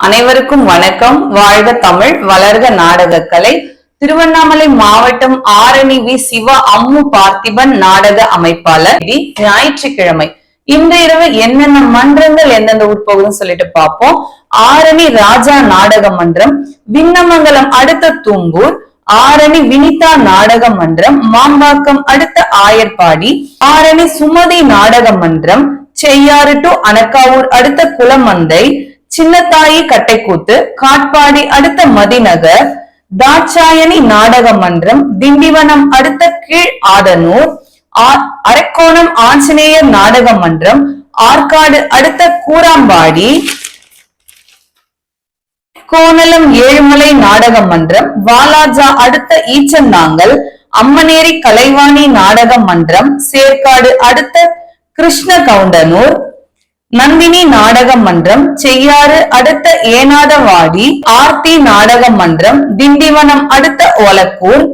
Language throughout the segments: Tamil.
அனைவருக்கும் வணக்கம். வாழ்க தமிழ் வளர்க நாடகக்கலை. திருவண்ணாமலை மாவட்டம் ஆரணி வி சிவ அம்மு பார்த்திபன் நாடக அமைப்பாளர் இது ஞாயிற்றுக்கிழமை. இந்த இரவு என்னென்ன மன்றங்கள் எந்தெந்த உட்பகுதுன்னு சொல்லிட்டு பார்ப்போம். ஆரணி ராஜா நாடக மன்றம் விண்ணமங்கலம் அடுத்த தூம்பூர் ஆரணி வினிதா நாடக மன்றம் மாம்பாக்கம் அடுத்த ஆயர்பாடி ஆரணி சுமதி நாடக மன்றம் செய்யாறு டு அனக்காவூர் அடுத்த குளமந்தை சின்னத்தாயி கட்டைக்கூத்து காட்பாடி அடுத்த மதிநகர் தாட்சாயணி நாடக மன்றம் திண்டிவனம் அடுத்த கீழ் ஆதனூர் அரக்கோணம் ஆஞ்சநேயர் நாடக மன்றம் ஆற்காடு அடுத்த கூராம்பாடி கோணலம் ஏழுமலை நாடக மன்றம் வாலாஜா அடுத்த ஈச்சந்தாங்கல் அம்மனேரி கலைவாணி நாடக மன்றம் சேர்க்காடு அடுத்த கிருஷ்ண கவுண்டனூர் நந்தினி நாடக மன்றம் செய்யாறு அடுத்த ஏனாதவாடி ஆர்த்தி நாடக மன்றம் திண்டிவனம் அடுத்த ஒலக்கூர்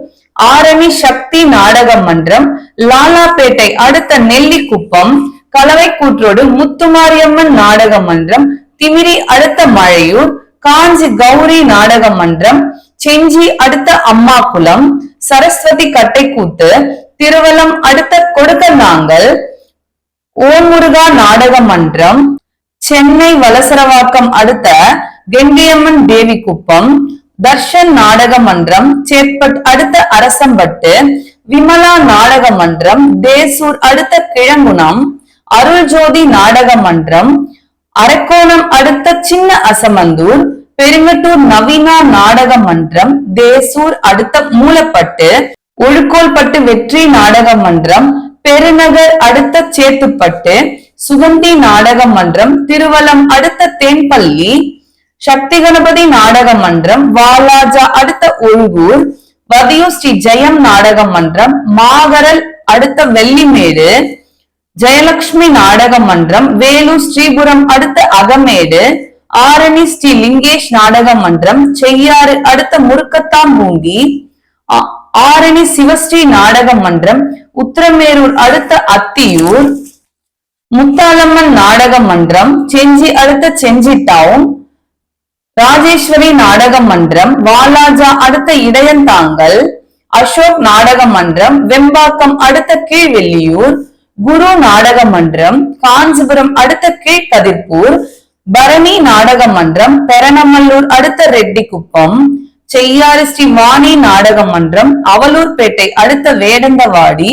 ஆரணி சக்தி நாடக மன்றம் லாலாப்பேட்டை அடுத்த நெல்லிக்குப்பம் கலவைக்கூற்றோடு முத்துமாரியம்மன் நாடக மன்றம் திமிரி அடுத்த மழையூர் காஞ்சி கௌரி நாடக மன்றம் செஞ்சி அடுத்த அம்மாக்குளம் சரஸ்வதி கட்டைக்கூத்து திருவலம் அடுத்த கொடுக்கநாங்கல் ஓம்முருகா நாடக மன்றம் சென்னை வலசரவாக்கம் அடுத்த கெண்டியம்மன் தேவி குப்பம் தர்ஷன் நாடக மன்றம் சேத்பட் அடுத்த அரசம்பட்டு விமலா நாடக மன்றம் தேசூர் அடுத்த கிழங்குணம் அருள்ஜோதி நாடக மன்றம் அரக்கோணம் அடுத்த சின்ன அசமந்தூர் பெருங்கட்டூர் நவீனா நாடக மன்றம் தேசூர் அடுத்த மூலப்பட்டு ஒழுக்கோல்பட்டு வெற்றி நாடக மன்றம் பெருநகர் அடுத்த சேத்துப்பட்டு சுகந்தி நாடக மன்றம் திருவலம் அடுத்த தேன்பள்ளி சக்தி கணபதி நாடக மன்றம் வாலாஜா அடுத்த ஒழுகூர் வதியூர் ஸ்ரீ ஜெயம் நாடக மன்றம் மாகரல் அடுத்த வெள்ளிமேடு ஜெயலட்சுமி நாடக மன்றம் வேலூர் ஸ்ரீபுரம் அடுத்த அகமேடு ஆரணி ஸ்ரீ லிங்கேஷ் நாடக மன்றம் செய்யாறு அடுத்த முருக்கத்தாம்பூண்டி ஆ- ஆரணி சிவஸ்ரீ நாடக மன்றம் உத்திரமேரூர் அடுத்த அத்தியூர் முத்தாலம்மன் நாடக மன்றம் செஞ்சி அடுத்த செஞ்சி டவுன் ராஜேஸ்வரி நாடக மன்றம் வாலாஜா அடுத்த இடையந்தாங்கல் அசோக் நாடக மன்றம் வெம்பாக்கம் அடுத்த கீழ்வெள்ளியூர் குரு நாடக மன்றம் காஞ்சிபுரம் அடுத்த கீழ்கதிர்பூர் பரணி நாடக மன்றம் பெரணமல்லூர் அடுத்த ரெட்டிக்குப்பம் செய்யாறு ஸ்ரீ வாணி நாடக மன்றம் அவலூர்பேட்டை அடுத்த வேடந்தவாடி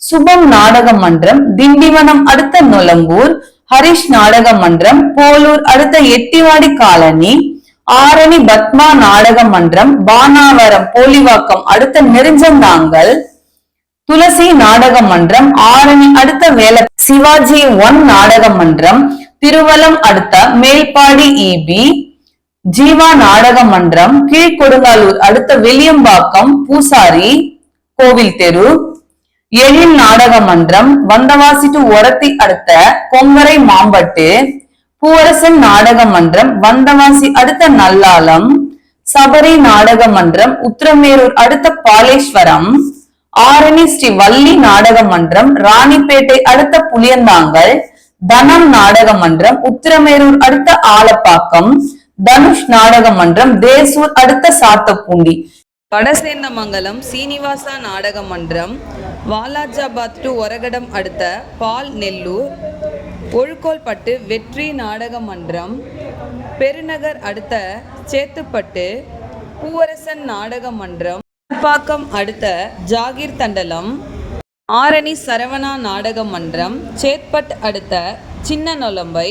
சுபம் நாடக மன்றம் திண்டிவனம் அடுத்த நொலம்பூர் ஹரிஷ் நாடக மன்றம் போலூர் அடுத்த எட்டிவாடி காலனி ஆரணி பத்மா நாடக மன்றம் பானாவரம் போலிவாக்கம் அடுத்த நெருஞ்சந்தாங்கல் துளசி நாடக மன்றம் ஆரணி அடுத்த வேல சிவாஜி ஒன் நாடக மன்றம் திருவலம் அடுத்த மேல்பாடி இபி ஜீவா நாடக மன்றம் கீழ்கொடுங்காலூர் அடுத்த வெளியம்பாக்கம் பூசாரி கோவில் தெரு எழில் நாடக மன்றம் வந்தவாசி டு ஒரத்தி அடுத்த கொங்கரை மாம்பட்டு பூவரசன் நாடக மன்றம் வந்தவாசி அடுத்த நல்லாலம் சபரி நாடக மன்றம் உத்திரமேரூர் அடுத்த பாலேஸ்வரம் ஆரணி ஸ்ரீ வள்ளி நாடக மன்றம் ராணிப்பேட்டை அடுத்த புளியந்தாங்கல் தனம் நாடக மன்றம் உத்திரமேரூர் அடுத்த ஆலப்பாக்கம் தனுஷ் நாடக மன்றம் தேசூர் அடுத்த சாத்தப்பூண்டி. வடசேந்தமங்கலம் சீனிவாசா நாடக மன்றம் வாலாஜாபாத் டு ஒரகடம் அடுத்த பால் நெல்லூர் ஒழுக்கோல்பட்டு வெற்றி நாடக மன்றம் பெருநகர் அடுத்த சேத்துப்பட்டு பூவரசன் நாடக மன்றம் பாக்கம் அடுத்த ஜாகிர் தண்டலம் ஆரணி சரவணா நாடக மன்றம் சேத்பட் அடுத்த சின்ன நொலம்பை